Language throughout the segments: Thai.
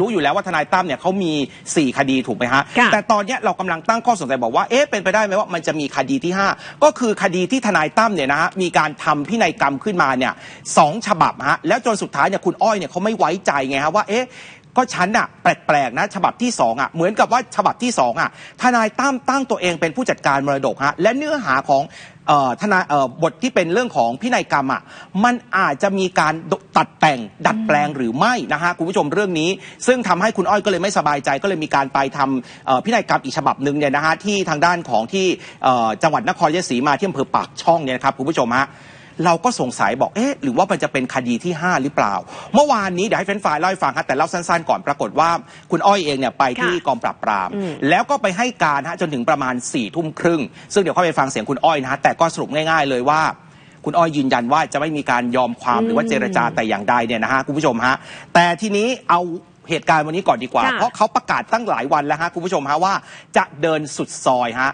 รู้อยู่แล้วว่าทนายตั้มเนี่ยเขามี 4 คดีถูกไหมฮะ ค่ะแต่ตอนเนี้ยเรากำลังตั้งข้อสงสัยบอกว่าเอ๊ะเป็นไปได้ไหมว่ามันจะมีคดีที่ 5 ก็คือคดีที่ทนายตั้มเนี่ยนะฮะมีการทำพินัยกรรมขึ้นมาเนี่ยสองฉบับฮะแล้วจนสุดท้ายเนี่ยคุณอ้อยเนี่ยเขาไม่ไว้ใจไงฮะว่าเอ๊ะ ก็ฉันอะแปลกๆนะฉบับที่สองอะเหมือนกับว่าฉบับที่สองอะทนายตั้มตั้งตัวเองเป็นผู้จัดการมรดกฮะและเนื้อหาของทนายบทที่เป็นเรื่องของพินัยกรรมอะมันอาจจะมีการตัดแต่งดัดแปลงหรือไม่นะฮะคุณผู้ชมเรื่องนี้ ซึ่งทำให้คุณอ้อยก็เลยไม่สบายใจก็เลยมีการไปทำเอ่อพินัยกรรมอีกฉบับหนึ่งเนี่ยนะฮะที่ทางด้านของที่จังหวัดนครราชสีมาที่อำเภอปากช่องเนี่ยนะครับคุณผู้ชมฮะ เราก็สงสัยบอกเอ๊ะหรือว่ามันจะเป็นคดีที่ 5 หรือเปล่า เมื่อวานนี้เดี๋ยวให้เฟรนด์ไฟล์เล่าให้ฟังครับแต่เล่าสั้นๆก่อนปรากฏว่า คุณอ้อยเองเนี่ยไปที่ค่ะกองปราบปรามอืมแล้วก็ไปให้การฮะจนถึงประมาณ4ี่ทุ่มครึ่ง ซึ่งเดี๋ยวเข้าไปฟังเสียงคุณอ้อยนะฮะแต่ก็สรุปง่ายๆเลยว่าคุณอ้อยยืนยันว่าจะไม่มีการยอมความหรือว่าเจรจาแต่อย่างใดเนี่ยนะฮะคุณผู้ชมฮะแต่ทีนี้เอาเหตุการณ์วันนี้ก่อนดีกว่าค่ะเพราะเขาประกาศตั้งหลายวันแล้วฮะคุณผู้ชมฮะว่าจะเดินสุดซอยฮะ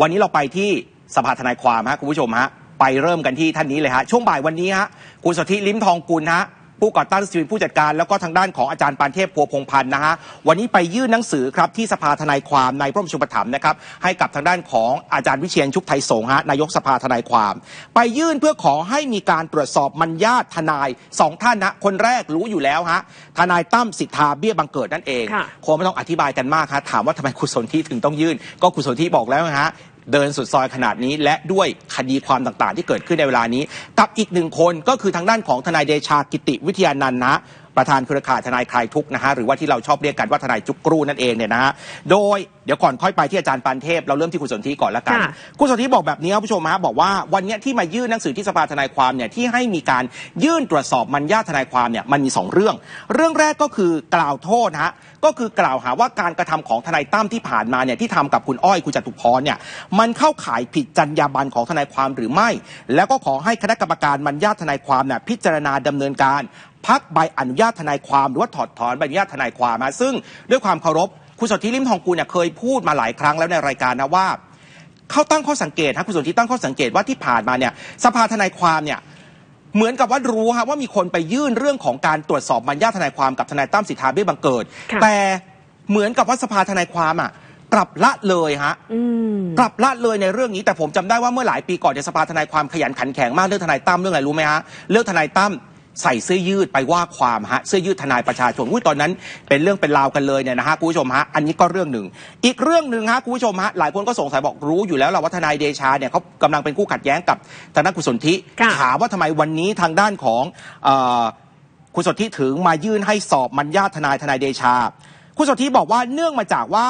วันนี้เราไปที่สภาทนายความฮะคุณผู้ชมฮะ ไปเริ่มกันที่ท่านนี้เลยฮะช่วงบ่ายวันนี้ฮะคุณสนธิลิ้มทองกุลฮะผู้ก่อตั้งสตรีผู้จัดการแล้วก็ทางด้านของอาจารย์ปานเทพพัวพงพันธ์นะฮะวันนี้ไปยื่นหนังสือครับที่สภาทนายความในพระบรมชุปถัมภ์นะครับให้กับทางด้านของอาจารย์วิเชียนชุกไทยสงฆ์ฮะนายกสภาทนายความ ไปยื่นเพื่อขอให้มีการตรวจสอบมัญญาตทนายสองท่านนะคนแรกรู้อยู่แล้วฮะทนายตั้มสิทธาเบี้ยบังเกิดนั่นเองค่ะคงไม่ต้องอธิบายกันมากครับถามว่าทำไมคุณสนธิถึงต้องยื่น ก็คุณสนธิบอกแล้วนะฮะ เดินสุดซอยขนาดนี้ และด้วยคดีความต่างๆ ที่เกิดขึ้นในเวลานี้ กับอีกหนึ่งคนก็คือทางด้านของทนายเดชากิติวิทยานันท์นะ ประธานเครือข่ายทนายคลายทุกข์นะฮะหรือว่าที่เราชอบเรียกกันว่าทนายจุกกรูนั่นเองเนี่ยนะฮะโดยเดี๋ยวก่อนค่อยไปที่อาจารย์ปานเทพเราเริ่มที่คุณสนธิก่อนละกันค่ะคุณสนธิบอกแบบนี้ครับผู้ชมฮะบอกว่าวันเนี้ยที่มายื่นหนังสือที่สภาทนายความเนี่ยที่ให้มีการยื่นตรวจสอบมัญญาทนายความเนี่ยมันมีสองเรื่อง เรื่องแรกก็คือกล่าวโทษฮะก็คือกล่าวหาว่าการกระทำของทนายตั้มที่ผ่านมาเนี่ยที่ทำกับคุณอ้อยคุณจตุพรเนี่ยมันเข้าข่ายผิดจรรยาบรรณของทนายความหรือไม่ แล้วก็ขอให้คณะกรรมการมัญญาทนายความเนี่ยพิจารณาดำเนินการพักใบอนุญาตทนายความหรือว่าถอดถอนใบอนุญาตทนายความมาซึ่งด้วยความเคารพคุณสนธิริมทองกูลเนี่ยเคยพูดมาหลายครั้งแล้วในรายการนะว่าเขาตั้งข้อสังเกตฮะคุณสนธิตั้งข้อสังเกตว่าที่ผ่านมาเนี่ยสภาทนายความเนี่ยเหมือนกับว่ารู้ฮะว่ามีคนไปยื่นเรื่องของการตรวจสอบมัญญาทนายความกับทนายตั้มสิทธาเบี้ยบังเกิดค่ะแต่เหมือนกับว่าสภาทนายความอะกลับละเลยฮะอืมกลับละเลยในเรื่องนี้แต่ผมจำได้ว่าเมื่อหลายปีก่อนเนี่ยสภาทนายความขยันขันแข็งมากเรื่องทนายตั้มเรื่องอะไรรู้ไหมฮะเรื่องทนายตั้ม ใส่เสื้อยืดไปว่าความฮะเสื้อยืดทนายประชาชนอุ้ยตอนนั้น เป็นเรื่องเป็นราวกันเลยเนี่ยนะฮะคุณผู้ชมฮะอันนี้ก็เรื่องหนึ่ง อีกเรื่องหนึ่งฮะคุณผู้ชมฮะหลายคนก็สงสัยบอกรู้อยู่แล้วแหละว่าทนายเดชาเนี่ยเขากำลังเป็นคู่ขัดแย้งกับทางด้านคุณสนธิค่ะถามว่าทำไมวันนี้ทางด้านของเอ่อคุณสนธิถึงมายื่นให้สอบมัญญาทนายทนายเดชา คุณสนธิบอกว่าเนื่องมาจากว่า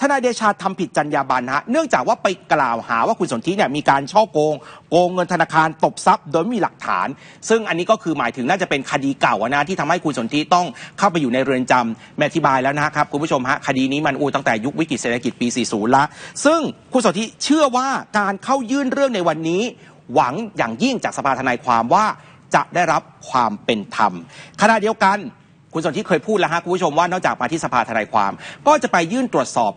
ทนายเดชาทำผิดจรรยาบรรณฮะเนื่องจากว่าไปกล่าวหาว่าคุณสนธิเนี่ยมีการช่อโกง โกงเงินธนาคารตบทรัพย์ โดยไม่มีหลักฐาน ซึ่งอันนี้ก็คือหมายถึงน่าจะเป็นคดีเก่าอะนะที่ทำให้คุณสนธิต้องเข้าไปอยู่ในเรือนจำแม่อธิบายแล้วนะครับคุณผู้ชมฮะคดีนี้มันอูตั้งแต่ยุควิกฤตเศรษฐกิจปี 40 ละ ซึ่งคุณสนธิเชื่อว่าการเข้ายื่นเรื่องในวันนี้ หวังอย่างยิ่งจากสภาทนายความว่าจะได้รับความเป็นธรรมขณะเดียวกันคุณสนธิเคยพูดแล้วฮะคุณผู้ชมว่านอกจากมาที่สภาทนายความ ก็จะไปยื่นตรวจสอบ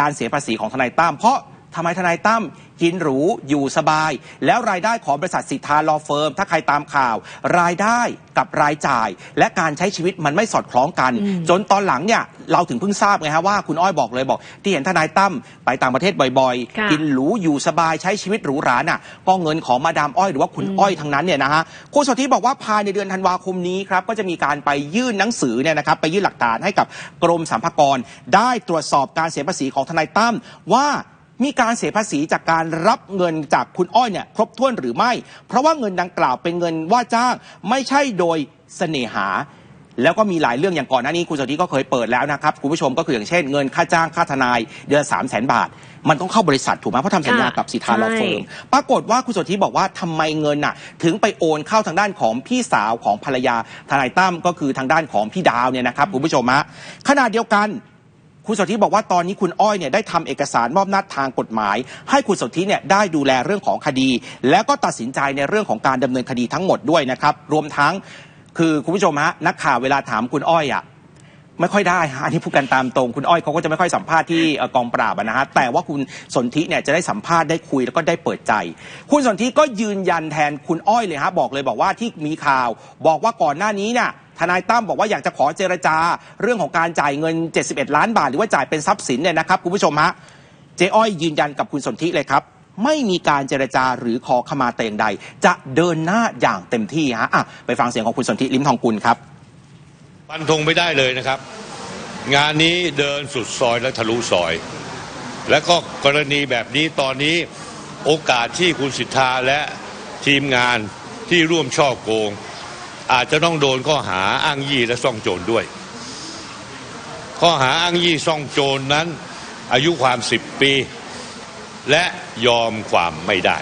การเสียภาษีของทนายตั้มเพราะทำไมทนายตั้ม กินหรู อยู่สบาย แล้วรายได้ของบริษัทสิทธาลอเฟิร์ม ถ้าใครตามข่าว รายได้กับรายจ่าย และการใช้ชีวิตมันไม่สอดคล้องกัน จนตอนหลังเนี่ยเราถึงเพิ่งทราบไงฮะว่าคุณอ้อยบอกเลยบอก ที่เห็นทนายตั้มไปต่างประเทศบ่อยค่ะๆกินหรูอยู่สบายใช้ชีวิตหรูหราน่ะก็เงินของมาดามอ้อยหรือว่าคุณอ้อยทั้งนั้นเนี่ยนะฮะคุณสนธิบอกว่าภายในเดือนธันวาคมนี้ครับก็จะมีการไปยื่นหนังสือเนี่ยนะครับไปยื่นหลักฐานให้กับกรมสรรพากรได้ตรวจสอบการเสียภาษีของทนายตั้มว่า มีการเสียภาษีจากการรับเงินจากคุณอ้อยเนี่ยครบถ้วนหรือไม่ เพราะว่าเงินดังกล่าวเป็นเงินว่าจ้างไม่ใช่โดยเสน่หา แล้วก็มีหลายเรื่องอย่างก่อนหน้านี้คุณสนธิก็เคยเปิดแล้วนะครับคุณผู้ชมก็คืออย่างเช่นเงินค่าจ้างค่าทนายเดือนสามแสนบาท มันต้องเข้าบริษัทถูกไหมเพราะทำสัญญาค่ะกับสิทธาลอใช่เฟิร์มปรากฏว่าคุณสนธิบอกว่าทำไมเงินน่ะ ถึงไปโอนเข้าทางด้านของพี่สาวของภรรยาทนายตั้มก็คือทางด้านของพี่ดาวเนี่ยนะครับคุณผู้ชมฮะขณะเดียวกัน คุณสนธิบอกว่าตอนนี้คุณอ้อยเนี่ยได้ทำเอกสารมอบน้าจทางกฎหมาย ให้คุณสนธิเนี่ยได้ดูแลเรื่องของคดี แล้วก็ตัดสินใจในเรื่องของการดำเนินคดีทั้งหมดด้วยนะครับรวมทั้งคือคุณผู้ชมฮะนักข่าวเวลาถามคุณอ้อยอะไม่ค่อยได้ฮะอันนี้พูดกันตามตรงคุณอ้อยเขาก็จะไม่ค่อยสัมภาษณ์ที่กองปราบนะฮะแต่ว่าคุณสนธิเนี่ยจะได้สัมภาษณ์ได้คุยแล้วก็ได้เปิดใจ คุณสนธิก็ยืนยันแทนคุณอ้อยเลยฮะบอกเลยบอกว่าที่มีข่าว บอกว่าก่อนหน้านี้เนี่ย ทนายตั้มบอกว่าอยากจะขอเจรจา เรื่องของการจ่ายเงิน 71 ล้านบาท หรือว่าจ่ายเป็นทรัพย์สินเนี่ยนะครับคุณผู้ชมฮะเจ๊อ้อยยืนยันกับคุณสนธิเลยครับไม่มีการเจรจาหรือขอขมาแต่อย่างใด จะเดินหน้าอย่างเต็มที่ฮะอะไปฟังเสียงของคุณสนธิลิมทองกุลครับฟันธงไม่ได้เลยนะครับ งานนี้เดินสุดซอยและทะลุซอย และก็กรณีแบบนี้ตอนนี้โอกาสที่คุณสิทธาและทีมงานที่ร่วมช่อโกง อาจจะต้องโดนข้อหาอ้างยี่และซ่องโจรด้วย ข้อหาอ้างยี่ซ่องโจรนั้น อายุความสิบปี และยอมความไม่ได้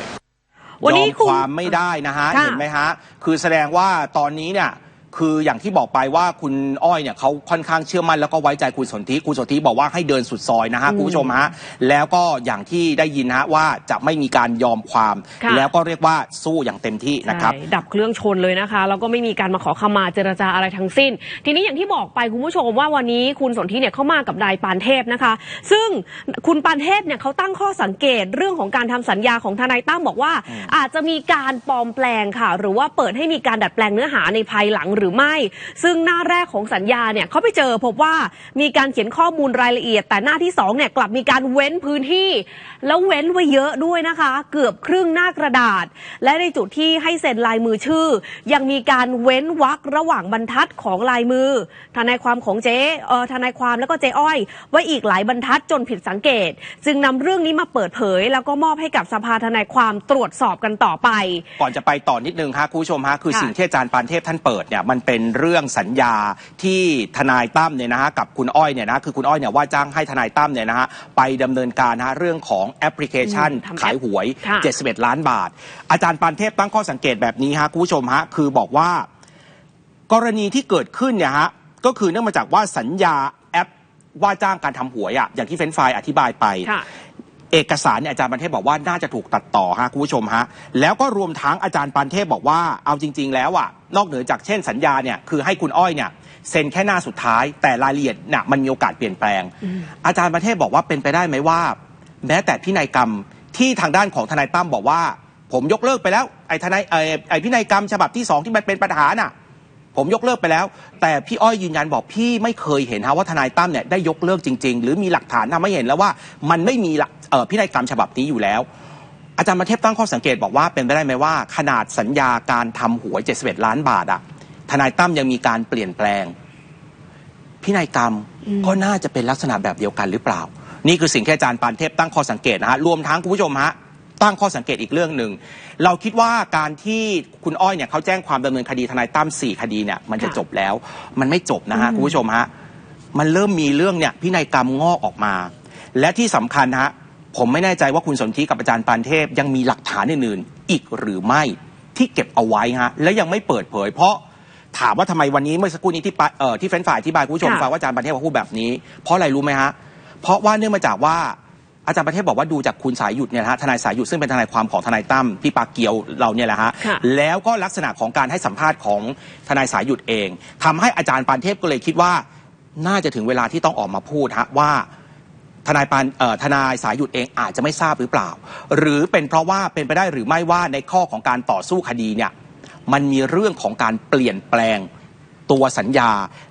วันนี้ยอมคุณความไม่ได้นะฮะค่ะเห็นไหมฮะคือแสดงว่าตอนนี้เนี่ย คืออย่างที่บอกไปว่าคุณอ้อยเนี่ยเขาค่อนข้างเชื่อมั่นแล้วก็ไว้ใจคุณสนธิคุณสนธิบอกว่าให้เดินสุดซอยนะฮะคุณผู้ชมฮะแล้วก็อย่างที่ได้ยินนะฮะว่าจะไม่มีการยอมความ ค่ะ แล้วก็เรียกว่าสู้อย่างเต็มที่นะครับ ใช่ดับเครื่องชนเลยนะคะแล้วก็ไม่มีการมาขอขมาเจรจาอะไรทั้งสิ้น ทีนี้อย่างที่บอกไปคุณผู้ชมว่าวันนี้คุณสนธิเนี่ยเข้ามากับนายปานเทพนะคะ ซึ่งคุณปานเทพเนี่ยเขาตั้งข้อสังเกตเรื่องของการทำสัญญาของทนายตั้มบอกว่า อาจจะมีการปลอมแปลงค่ะ หรือว่าเปิดให้มีการดัดแปลงเนื้อหาในภายหลังหรือไม่ ซึ่งหน้าแรกของสัญญาเนี่ยเขาไปเจอพบว่ามีการเขียนข้อมูลรายละเอียด แต่หน้าที่สองเนี่ยกลับมีการเว้นพื้นที่ แล้วเว้นไว้เยอะด้วยนะคะ เกือบครึ่งหน้ากระดาษ และในจุดที่ให้เซ็นลายมือชื่อ ยังมีการเว้นวรรคระหว่างบรรทัดของลายมือทนายความของเจ๊เออทนายความแล้วก็เจ๊อ้อย ไว้อีกหลายบรรทัดจนผิดสังเกต จึงนำเรื่องนี้มาเปิดเผย แล้วก็มอบให้กับสภาทนายความตรวจสอบกันต่อไป ก่อนจะไปต่อนิดนึงฮะคุณผู้ชมฮะคือค่ะสิ่งที่อาจารย์ปานเทพท่านเปิดเนี่ยมันเป็นเรื่องสัญญาที่ทนายตั้มเนี่ยนะฮะกับคุณอ้อยเนี่ยนะคือคุณอ้อยเนี่ยว่าจ้างให้ทนายตั้มเนี่ยนะฮะไปดำเนินการนะฮะเรื่องของแอปพลิเคชันอืมทำแอปขายหวยค่ะ71 ล้านบาท อาจารย์ปานเทพตั้งข้อสังเกตแบบนี้ฮะคุณผู้ชมฮะคือบอกว่ากรณีที่เกิดขึ้นเนี่ยฮะก็คือเนื่องมาจากว่าสัญญาแอปว่าจ้างการทำหวยอะอย่างที่เฟ้นไฟล์อธิบายไปค่ะ เอกสารเนี่ยอาจารย์ปันเทพบอกว่าน่าจะถูกตัดต่อฮะคุณผู้ชมฮะแล้วก็รวมทั้งอาจารย์ปันเทพบอกว่าเอาจริง ๆ แล้วอะนอกเหนือจากเช่นสัญญาเนี่ยคือให้คุณอ้อยเนี่ยเซ็นแค่หน้าสุดท้าย แต่รายละเอียดเนี่ยมันมีโอกาสเปลี่ยนแปลง อาจารย์ปันเทพบอกว่าเป็นไปได้ไหมว่า แม้แต่พินัยกรรมที่ทางด้านของทนายตั้มบอกว่า ผมยกเลิกไปแล้วไอ้ทนายไอ้ไอ้พินัยกรรมฉบับที่สองที่มันเป็นปัญหาน่ะ ผมยกเลิกไปแล้ว แต่พี่อ้อยยืนยันบอกพี่ไม่เคยเห็นฮะว่าทนายตั้มเนี่ยได้ยกเลิกจริง ๆ หรือมีหลักฐานทำให้เห็นแล้วว่ามันไม่มีหลักเอ่อพินัยกรรมฉบับนี้อยู่แล้ว อาจารย์มาเทพตั้งข้อสังเกตบอกว่าเป็นไปได้ไหมว่า ขนาดสัญญาการทำหวย 71 ล้านบาทอะทนายตั้มยังมีการเปลี่ยนแปลง พินัยกรรมก็น่าจะเป็นลักษณะแบบเดียวกันหรือเปล่า นี่คือสิ่งที่อาจารย์ปานเทพตั้งข้อสังเกตนะฮะรวมทั้งคุณผู้ชมฮะ ตั้งข้อสังเกตอีกเรื่องหนึ่ง เราคิดว่าการที่คุณอ้อยเนี่ยเขาแจ้งความดำเนินคดีทนายตั้มสี่คดีเนี่ยมันจะค่ะจบแล้ว มันไม่จบนะฮะคุณผู้ชมฮะมันเริ่มมีเรื่องเนี่ยพินัยกรรมงอกออกมา และที่สำคัญฮะผมไม่แน่ใจว่าคุณสนธิกับอาจารย์ปานเทพ ยังมีหลักฐานอื่นๆอีกหรือไม่ที่เก็บเอาไว้ฮะและยังไม่เปิดเผย เพราะถามว่าทำไมวันนี้เมื่อสักครู่นี้ที่ปะเอ่อที่เฟ้นฝ่ายอธิบายคุณผู้ชมค่ะฟังว่าอาจารย์ปานเทพเขาพูดแบบนี้ เพราะอะไรรู้ไหมฮะเพราะว่าเนื่องมาจากว่า อาจารย์ประเทศบอกว่าดูจากคุณสายหยุดเนี่ยนะฮะทนายสายหยุดซึ่งเป็นทนายความของทนายตั้มพี่ปากเกียวเราเนี่ยแหละฮะค่ะ แล้วก็ลักษณะของการให้สัมภาษณ์ของทนายสายหยุดเองทำให้อาจารย์ปานเทพก็เลยคิดว่า น่าจะถึงเวลาที่ต้องออกมาพูดฮะว่า ทนายปานเอ่อทนายสายหยุดเองอาจจะไม่ทราบหรือเปล่า หรือเป็นเพราะว่าเป็นไปได้หรือไม่ว่าในข้อของการต่อสู้คดีเนี่ยมันมีเรื่องของการเปลี่ยนแปลงตัวสัญญา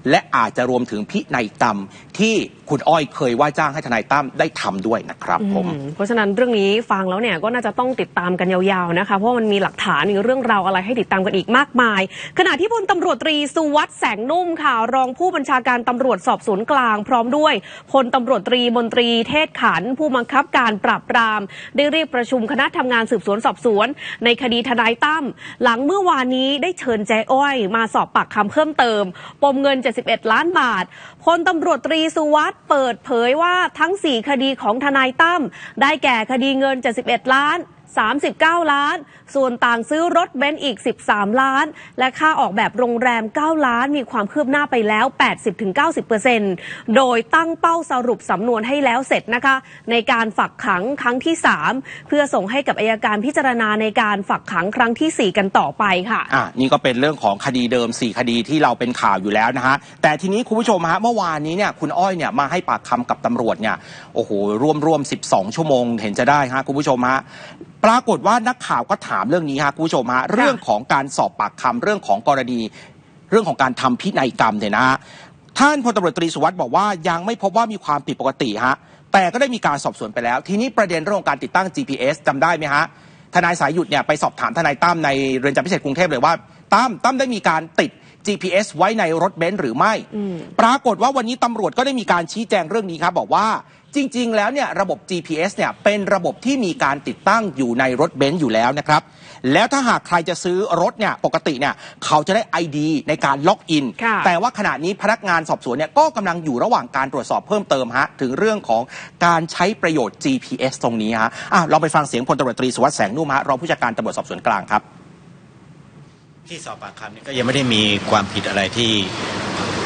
และอาจจะรวมถึงพินัยกรรมที่ คุณอ้อยเคยว่าจ้างให้ทนายตั้มได้ทำด้วยนะครับผมอืมเพราะฉะนั้นเรื่องนี้ฟังแล้วเนี่ยก็น่าจะต้องติดตามกันยาวๆนะคะ เพราะว่ามันมีหลักฐานมีเรื่องราวอะไรให้ติดตามกันอีกมากมาย ขณะที่พลตำรวจตรีสุวัสด์แสงนุ่มค่ะ รองผู้บัญชาการตำรวจสอบสวนกลาง พร้อมด้วยพลตำรวจตรีมนตรีเทศขันธ์ผู้บังคับการปราบปราม ได้เรียกประชุมคณะทำงานสืบสวนสอบสวน ในคดีทนายตั้มหลังเมื่อวานนี้ได้เชิญแจ้อ้อย มาสอบปากคำเพิ่มเติม ปมเงิน 71 ล้านบาทพลตำรวจตรีสุวัสด์เปิดเผยว่าทั้ง 4 คดีของทนายตั้มได้แก่คดีเงิน 71 ล้าน 39 ล้าน ส่วนต่างซื้อรถเบนซ์อีก 13 ล้าน และค่าออกแบบโรงแรม 9 ล้าน มีความคืบหน้าไปแล้ว 80-90%โดยตั้งเป้าสรุปสำนวนให้แล้วเสร็จนะคะ ในการฝักขังครั้งที่ 3 เพื่อส่งให้กับอายการพิจารณาในการฝักขังครั้งทีสี่ 4 กันต่อไปค่ะอะ นี่ก็เป็นเรื่องของคดีเดิม 4 คดีที่เราเป็นข่าวอยู่แล้วนะฮะ แต่ทีนี้คุณผู้ชมฮะเมื่อวานนี้เนี่ยคุณอ้อยเนี่ยมาให้ปากคำกับตำรวจเนี่ยโอ้โหร่วมร่วม 12 ชั่วโมงเห็นจะได้ฮะคุณผู้ชมฮะปรากฏว่านักข่าวก็ถามเรื่องนี้ฮะคุณผู้ชมฮะเรื่องของการสอบปากคำเรื่องของกรณี เรื่องของการทำพินัยกรรมเนี่ยนะฮะท่านพลตำรวจตรีสุวัสด์บอกว่ายังไม่พบว่ามีความผิดปกติฮะแต่ก็ได้มีการสอบสวนไปแล้ว ทีนี้ประเด็นเรื่องของการติดตั้ง GPS จำได้ไหมฮะทนายสายหยุดเนี่ยไปสอบถามทนายตั้มในเรือนจำพิเศษกรุงเทพเลยว่าตั้มตั้มได้มีการติด GPS ไว้ในรถเบนซ์หรือไม่อืมปรากฏว่าวันนี้ตำรวจก็ได้มีการชี้แจงเรื่องนี้ครับ บอกว่า จริง ๆ แล้วเนี่ยระบบ GPS เนี่ยเป็นระบบที่มีการติดตั้งอยู่ในรถเบนซ์อยู่แล้วนะครับ แล้วถ้าหากใครจะซื้อรถเนี่ยปกติเนี่ยเขาจะได้ ID ในการล็อกอิน ค่ะ แต่ว่าขณะนี้พนักงานสอบสวนเนี่ยก็กำลังอยู่ระหว่างการตรวจสอบเพิ่มเติมฮะถึงเรื่องของการใช้ประโยชน์ GPS ตรงนี้ฮะอะเราไปฟังเสียงพลตำรวจตรีสุวัสด์แสงนุ่มฮะรองผู้จัดการตำรวจสอบสวนกลางครับ ที่สอบปากคำนี่ก็ยังไม่ได้มีความผิดอะไรที่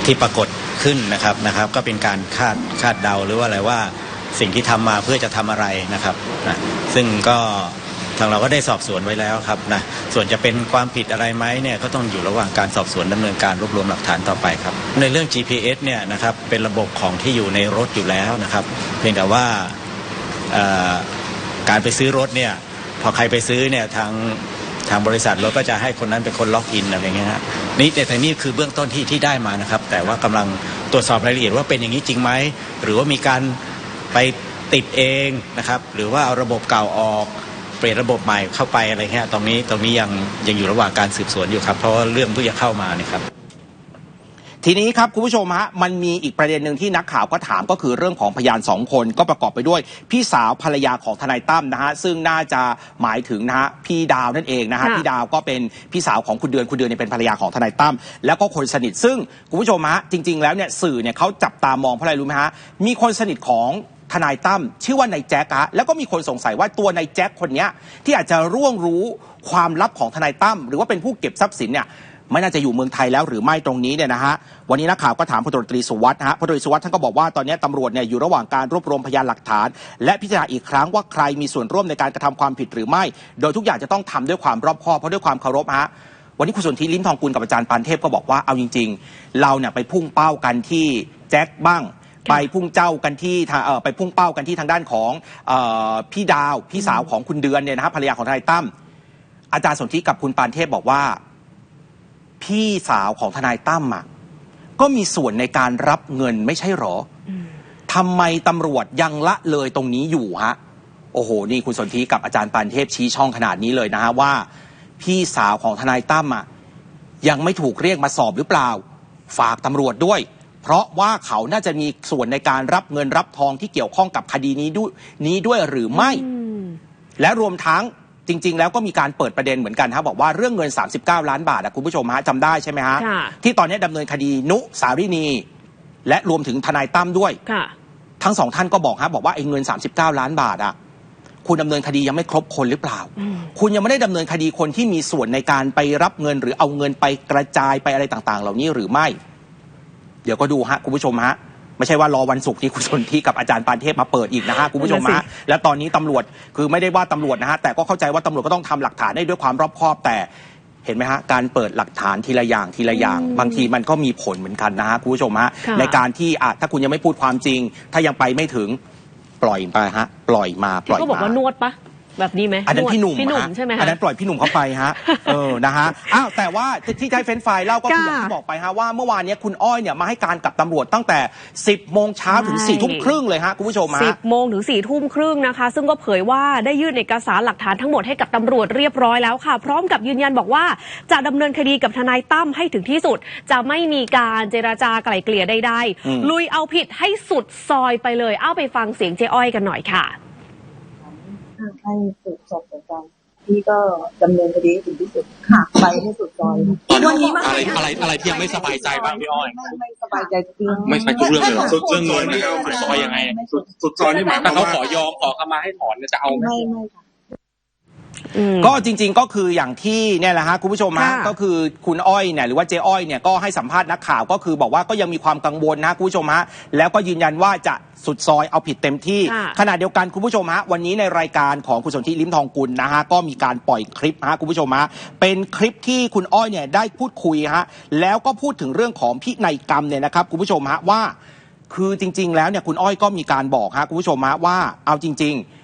ที่ปรากฏขึ้นนะครับนะครับ ก็เป็นการคาดคาดเดาหรือว่าอะไรว่าสิ่งที่ทำมาเพื่อจะทำอะไรนะครับนะซึ่งก็ทางเราก็ได้สอบสวนไว้แล้วครับนะส่วนจะเป็นความผิดอะไรไหมเนี่ยก็ต้องอยู่ระหว่างการสอบสวนดำเนินการรวบรวมหลักฐานต่อไปครับ ในเรื่อง GPS เนี่ยนะครับเป็นระบบของที่อยู่ในรถอยู่แล้วนะครับ เพียงแต่ว่าการไปซื้อรถเนี่ยพอใครไปซื้อเนี่ยทางทางบริษัทรถก็จะให้คนนั้นเป็นคนล็อกอินอะไรเงี้ยฮะ นี่แต่แต่นี่คือเบื้องต้นที่ที่ได้มานะครับ แต่ว่ากำลังตรวจสอบรายละเอียดว่าเป็นอย่างนี้จริงไหมหรือว่ามีการไปติดเองนะครับ หรือว่าเอาระบบเก่าออกเปลี่ยนระบบใหม่เข้าไปอะไรเงี้ยตรงนี้ตรงนี้ยังยังอยู่ระหว่างการสืบสวนอยู่ครับ เพราะว่าเรื่องเพิ่งจะเข้ามาเนี่ยครับ ทีนี้ครับคุณผู้ชมฮะมันมีอีกประเด็นหนึ่งที่นักข่าวก็ถามก็คือเรื่องของพยานสองคนก็ประกอบไปด้วย พี่สาวภรรยาของทนายตั้มนะฮะซึ่งน่าจะหมายถึงนะฮะพี่ดาวนั่นเองนะฮะค่ะ พี่ดาวก็เป็นพี่สาวของคุณเดือนคุณเดือนเนี่ยเป็นภรรยาของทนายตั้มแล้วก็คนสนิทซึ่งคุณผู้ชมฮะจริง ๆ แล้วเนี่ยสื่อเนี่ยเขาจับตามองเพราะอะไรรู้ไหมฮะมีคนสนิทของทนายตั้มชื่อว่านายแจ็คฮะแล้วก็มีคนสงสัยว่าตัวนายแจ็คคนเนี้ยที่อาจจะร่วงรู้ความลับของทนายตั้มหรือว่าเป็นผู้เก็บทรัพย์สินเนี่ย ไม่น่าจะอยู่เมืองไทยแล้วหรือไม่ตรงนี้เนี่ยนะฮะวันนี้นักข่าวก็ถามพลตรีสุวัสด์นะฮะพลตรีสุวัสด์ท่านก็บอกว่าตอนนี้ตำรวจเนี่ยอยู่ระหว่างการรวบรวมพยานหลักฐาน และพิจารณาอีกครั้งว่าใครมีส่วนร่วมในการกระทำความผิดหรือไม่ โดยทุกอย่างจะต้องทำด้วยความรอบคอบเพราะด้วยความเคารพฮะวันนี้คุณสุนธิลิ้มทองกุลกับอาจารย์ปานเทพก็บอกว่าเอาจริง ๆ เราเนี่ยไปพุ่งเป้ากันที่แจ็คบ้างไปพุ่งเจ้ากันที่ไปพุ่งเป้ากันที่ทางด้านของอพี่ดาวพี่สาวของคุณเดือนเนี่ยนะฮะภรรยาของทนายตั้มอาจารย์สนธิกับคุณปานเทพบอกว่า พี่สาวของทนายตั้มอะก็มีส่วนในการรับเงินไม่ใช่หรออทำไมตำรวจยังละเลยตรงนี้อยู่ฮะ โอ้โห นี่คุณสนธิกับอาจารย์ปานเทพชี้ช่องขนาดนี้เลยนะฮะว่า พี่สาวของทนายตั้มอะยังไม่ถูกเรียกมาสอบหรือเปล่า ฝากตำรวจด้วย เพราะว่าเขาน่าจะมีส่วนในการรับเงินรับทองที่เกี่ยวข้องกับคดีนี้ด้วยนี้ด้วยหรือไม่อืมและรวมทั้ง จริง ๆ แล้วก็มีการเปิดประเด็นเหมือนกันฮะบอกว่าเรื่องเงิน 39 ล้านบาทอะคุณผู้ชมฮะจำได้ใช่ไหมฮะ ค่ะที่ตอนนี้ดำเนินคดีนุสารินี และรวมถึงทนายตั้มด้วย ค่ะ ทั้งสองท่านก็บอกฮะบอกว่าไอ้เงิน 39 ล้านบาทอะคุณดำเนินคดียังไม่ครบคนหรือเปล่าอืมคุณยังไม่ได้ดำเนินคดีคนที่มีส่วนในการไปรับเงิน หรือเอาเงินไปกระจายไปอะไรต่าง ๆ เหล่านี้หรือไม่ เดี๋ยวก็ดูฮะคุณผู้ชมฮะ ไม่ใช่ว่ารอวันศุกร์ที่คุณสนที่กับอาจารย์ปานเทพมาเปิดอีกนะฮะคุณผู้ชมนั่นฮะน่ะสิและตอนนี้ตำรวจคือไม่ได้ว่าตำรวจนะฮะแต่ก็เข้าใจว่าตำรวจก็ต้องทำหลักฐานได้ด้วยความรอบคอบแต่เห็นไหมฮะการเปิดหลักฐานทีละอย่างทีละอย่าง บางทีมันก็มีผลเหมือนกันนะฮะคุณผู้ชมฮะค่ะในการที่อะถ้าคุณยังไม่พูดความจริง ถ้ายังไปไม่ถึงปล่อยไปฮะปล่อยมาปล่อยก็บอกมาว่านวดปะ แบบนี้ไหมอันนั้นวดพี่หนุ่มพี่หนุ่มฮะใช่ไหมอันคะนั้นปล่อยพี่หนุ่มเข้าไปฮะ เออ นะฮะ อ้าว แต่ว่าที่ใช้เฟ้นไฟล์เล่าก็คืออย่างค่ะที่บอกไปฮะว่าเมื่อวานเนี้ยคุณอ้อยเนี่ยมาให้การกับตำรวจตั้งแต่ 10 โมงเช้าถึงใช่4ทุ่มครึ่งเลยฮะคุณผู้ชมสิฮะบโมงถึงสี่ทุ่มครึ่งนะคะ ซึ่งก็เผยว่าได้ยื่นเอกสารหลักฐานทั้งหมดให้กับตำรวจเรียบร้อยแล้วค่ะ พร้อมกับยืนยันบอกว่าจะดำเนินคดีกับทนายตั้มให้ถึงที่สุด จะไม่มีการเจราจาไกล่เกลี่ยใดอืม ๆลุยเอาผิดให้สุดซอยไปเลย เอาไปฟังเสียงเจ๊อ้อยกันหน่อยค่ะ ให้สืบสอบสวนกันพี่ก็ดำเนินคดีให้ถึงที่สุดค่ะไปให้สุดซอยค่ะวันนี้อะไรอะไรอะไรที่ยังไม่สบายใจบ้างพี่อ้อย ไม่ไม่สบายใจจริงไม่ใช่ทุกเรื่องเลยเหรอสุดเรื่องเงินนะครับสุดซอยยังไงไม่สุสุดดสุดซอยนี่หมายความว่าเขาขอยอมขอขมาให้ถอนเนี่ยจะเอาไหมไม่ไม่ค่ะอืม ก็จริง ๆก็คืออย่างที่เนี่ยแหละฮะคุณผู้ชมฮะค่ะก็คือคุณอ้อยเนี่ยหรือว่าเจ๊อ้อยเนี่ยก็ให้สัมภาษณ์นักข่าวก็คือบอกว่าก็ยังมีความกังวลนะคุณผู้ชมฮะแล้วก็ยืนยันว่าจะสุดซอยเอาผิดเต็มที่ ค่ะ ขณะเดียวกันคุณผู้ชมฮะวันนี้ในรายการของคุณสนธิลิ้มทองกุลนะฮะก็มีการปล่อยคลิปฮะคุณผู้ชมฮะเป็นคลิปที่คุณอ้อยเนี่ยได้พูดคุยฮะแล้วก็พูดถึงเรื่องของพินัยกรรมเนี่ยนะครับคุณผู้ชมฮะว่า คือจริง ๆ แล้วเนี่ยคุณอ้อยก็มีการบอกฮะคุณผู้ชมฮะว่าเอาจริง ๆ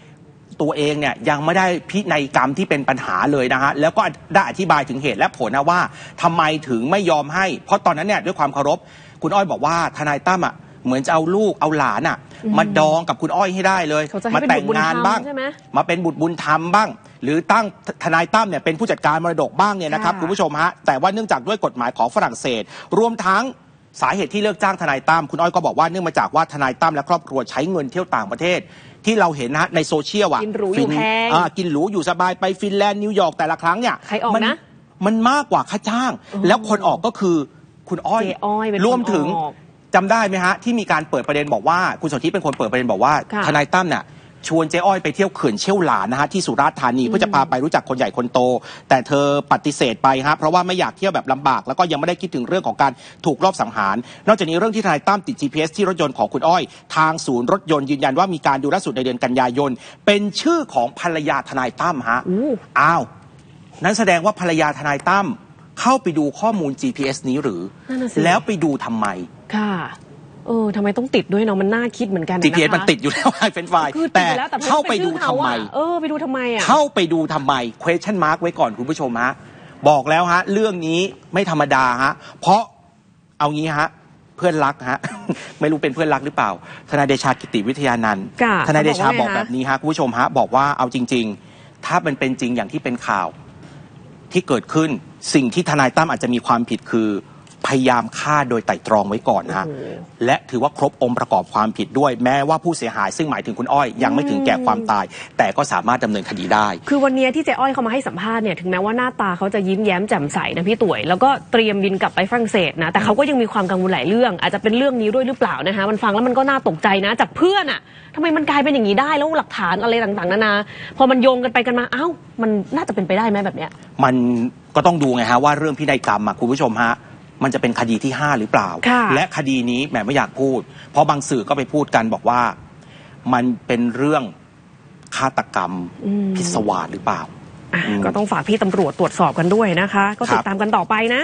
ตัวเองเนี่ยยังไม่ได้พินัยกรรมที่เป็นปัญหาเลยนะฮะแล้วก็ได้อธิบายถึงเหตุและผลนะว่าทำไมถึงไม่ยอมให้ เพราะตอนนั้นเนี่ยด้วยความเคารพ คุณอ้อยบอกว่าทนายตั้มอะเหมือนจะเอาลูกเอาหลานอะ มาดองกับคุณอ้อยให้ได้เลยเขาจะให้มาเป็นแต่บุงตรบุญงานธรรมบ้างใช่ไหมมาเป็นบุตรบุญธรรมบ้าง หรือตั้งทนายตั้มเนี่ยเป็นผู้จัดการมรดกบ้างเนี่ยนะครับค่ะคุณผู้ชมฮะแต่ว่าเนื่องจากด้วยกฎหมายของฝรั่งเศส รวมทั้ง สาเหตุที่เลิกจ้างทนายตั้มคุณอ้อยก็บอกว่าเนื่องมาจากว่าทนายตั้มและครอบครัวใช้เงินเที่ยวต่างประเทศ ที่เราเห็นนะฮะในโซเชียลอะกินหรูอยู่ฟิแพงอ่ากินหรูอยู่สบายไปฟินแลนด์นิวยอร์กแต่ละครั้งเนี่ยใครออกมันะมันมากกว่าค่าจ้าง แล้วคนออกก็คือคุณอ้อยเจ๊อ้อยเป็นคนรวมถึงออกจำได้ไหมฮะที่มีการเปิดประเด็นบอกว่า คุณสนธิเป็นคนเปิดประเด็นบอกว่าค่ะทนายตั้มเนี่ย ชวนเจ๊อ้อยไปเที่ยวเขื่อนเชี่ยวหลานนะฮะที่สุราษฎร์ธานีเพื่อจะพาไปรู้จักคนใหญ่คนโต แต่เธอปฏิเสธไปฮะเพราะว่าไม่อยากเที่ยวแบบลำบาก แล้วก็ยังไม่ได้คิดถึงเรื่องของการถูกรอบสังหาร นอกจากนี้เรื่องที่ทนายตั้มติด GPS ที่รถยนต์ของคุณอ้อย ทางศูนย์รถยนต์ยืนยันว่ามีการดูล่าสุดในเดือนกันยายนเป็นชื่อของภรรยาทนายตั้มฮะอู้ อ้าว นั้นแสดงว่าภรรยาทนายตั้มเข้าไปดูข้อมูล GPS นี้หรือ นั่นน่ะสิ แล้วไปดูทำไม ค่ะ เออทำไมต้องติดด้วยเนาะมันน่าคิดเหมือนกันนะคะ GPS มันติดอยู่แล้วไอ้เฟนไฟล์คือติดแต่อยู่แล้วแต่เข้าไปดูทำไม เออไปดูทำไมอะ เข้าไปดูทำไม question mark ไว้ก่อนคุณผู้ชมฮะ บอกแล้วฮะ เรื่องนี้ไม่ธรรมดาฮะ เพราะเอางี้ฮะ เพื่อนรักฮะ ไม่รู้เป็นเพื่อนรักหรือเปล่า ทนายเดชากิติวิทยานันท์ค่ะทนายเดชาเขาบบออกกว่าไงแบบนี้ฮะคุณผู้ชมฮะ บอกว่าเอาจริง ๆ ถ้ามันเป็นจริงอย่างที่เป็นข่าว ที่เกิดขึ้นสิ่งที่ทนายตั้มอาจจะมีความผิดคือ พยายามฆ่าโดยไตร่ตรองไว้ก่อนฮะโอ้โหและถือว่าครบองค์ประกอบความผิดด้วย แม้ว่าผู้เสียหายซึ่งหมายถึงคุณอ้อยยังไม่ถึงแก่ความตาย แต่ก็สามารถดำเนินคดีได้ คือวันนี้ที่เจ๊อ้อยเขามาให้สัมภาษณ์เนี่ยถึงแม้ว่าหน้าตาเขาจะยิ้มแย้มแจ่มใสนะพี่ตุ๋ยแล้วก็เตรียมบินกลับไปฝรั่งเศสนะแต่เขาก็ยังมีความกังวลหลายเรื่อง อาจจะเป็นเรื่องนี้ด้วยหรือเปล่านะคะมันฟังแล้วมันก็น่าตกใจนะจากเพื่อนอะทำไมมันกลายเป็นอย่างนี้ได้แล้วหลักฐานอะไรต่างๆนานาพอมันโยงกันไปกันมาเอ้า มันน่าจะเป็นไปได้ไหมแบบเนี้ยมันก็ต้องดูไงฮะว่าเรื่องพินัยกรรมอะคุณผู้ชมฮะ มันจะเป็นคดีที่ 5 หรือเปล่า ค่ะ และคดีนี้แหมไม่อยากพูด เพราะบางสื่อก็ไปพูดกันบอกว่า มันเป็นเรื่องฆาตกรรมอืมพิศวาสหรือเปล่า อะอืมก็ต้องฝากพี่ตำรวจตรวจสอบกันด้วยนะคะ ก็ติครัดบตามกันต่อไปนะ